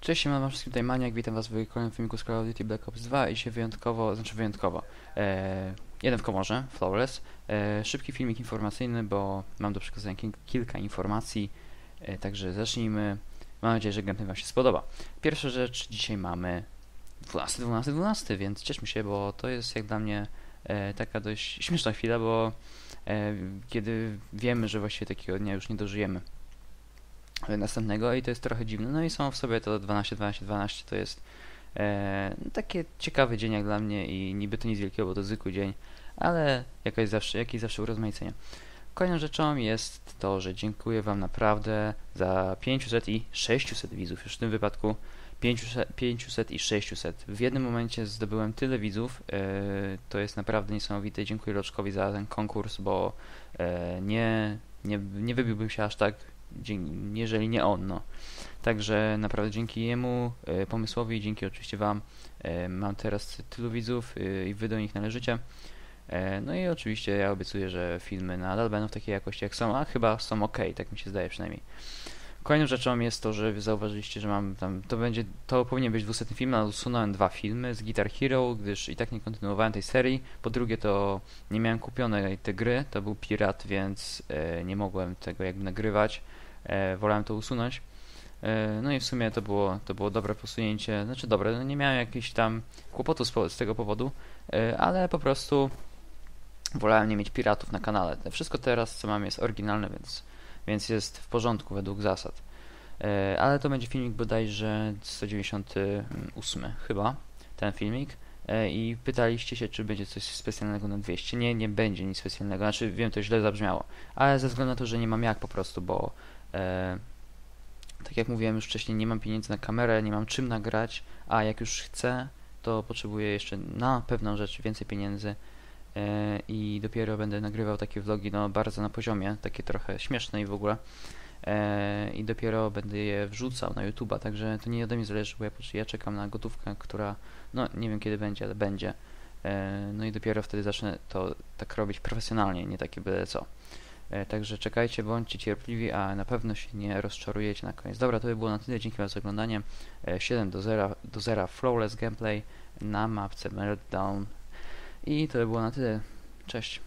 Cześć, mam wszystkim tutaj Maniak, witam was w kolejnym filmiku z Call of Duty Black Ops 2 i się wyjątkowo, znaczy wyjątkowo, e, jeden w komorze, Flawless, e, szybki filmik informacyjny, bo mam do przekazania ki kilka informacji, e, także zacznijmy, mam nadzieję, że gameplay wam się spodoba. Pierwsza rzecz, dzisiaj mamy 12, 12, 12, więc cieszmy się, bo to jest jak dla mnie e, taka dość śmieszna chwila, bo e, kiedy wiemy, że właściwie takiego dnia już nie dożyjemy następnego i to jest trochę dziwne. No i samo w sobie to 12, 12, 12 to jest e, no, taki ciekawy dzień jak dla mnie i niby to nic wielkiego, bo to zwykły dzień, ale jakaś zawsze, jakieś zawsze urozmaicenie. Kolejną rzeczą jest to, że dziękuję Wam naprawdę za 500 i 600 widzów, już w tym wypadku 500, 500 i 600. W jednym momencie zdobyłem tyle widzów, e, to jest naprawdę niesamowite. Dziękuję Loczkowi za ten konkurs, bo e, nie, nie, nie wybiłbym się aż tak jeżeli nie on. No. Także naprawdę dzięki jemu, e, pomysłowi, dzięki oczywiście Wam, e, mam teraz tylu widzów e, i Wy do nich należycie. No i oczywiście ja obiecuję, że filmy nadal będą w takiej jakości jak są, a chyba są ok, tak mi się zdaje przynajmniej. Kolejną rzeczą jest to, że zauważyliście, że mam tam, to będzie, to powinien być 200 film, ale usunąłem dwa filmy z Guitar Hero, gdyż i tak nie kontynuowałem tej serii. Po drugie to nie miałem kupionej tej gry, to był pirat, więc nie mogłem tego jakby nagrywać. E, wolałem to usunąć. E, no i w sumie to było, to było dobre posunięcie, znaczy dobre, no nie miałem jakichś tam kłopotów z, z tego powodu, e, ale po prostu wolałem nie mieć piratów na kanale. Wszystko teraz, co mam, jest oryginalne, więc, więc jest w porządku według zasad. Ale to będzie filmik bodajże 198 chyba, ten filmik. I pytaliście się, czy będzie coś specjalnego na 200. Nie, nie będzie nic specjalnego. Znaczy, wiem, to źle zabrzmiało. Ale ze względu na to, że nie mam jak po prostu, bo tak jak mówiłem już wcześniej, nie mam pieniędzy na kamerę, nie mam czym nagrać, a jak już chcę, to potrzebuję jeszcze na pewną rzecz więcej pieniędzy e, i dopiero będę nagrywał takie vlogi no bardzo na poziomie, takie trochę śmieszne i w ogóle e, i dopiero będę je wrzucał na YouTube'a, także to nie ode mnie zależy, bo ja, ja czekam na gotówkę, która no nie wiem kiedy będzie, ale będzie e, no i dopiero wtedy zacznę to tak robić profesjonalnie, nie takie byle co. E, także czekajcie, bądźcie cierpliwi, a na pewno się nie rozczarujecie na koniec. Dobra, to by było na tyle. Dzięki za oglądanie. 7 do 0, do 0 flawless gameplay na mapce Meltdown. I to by było na tyle. Cześć.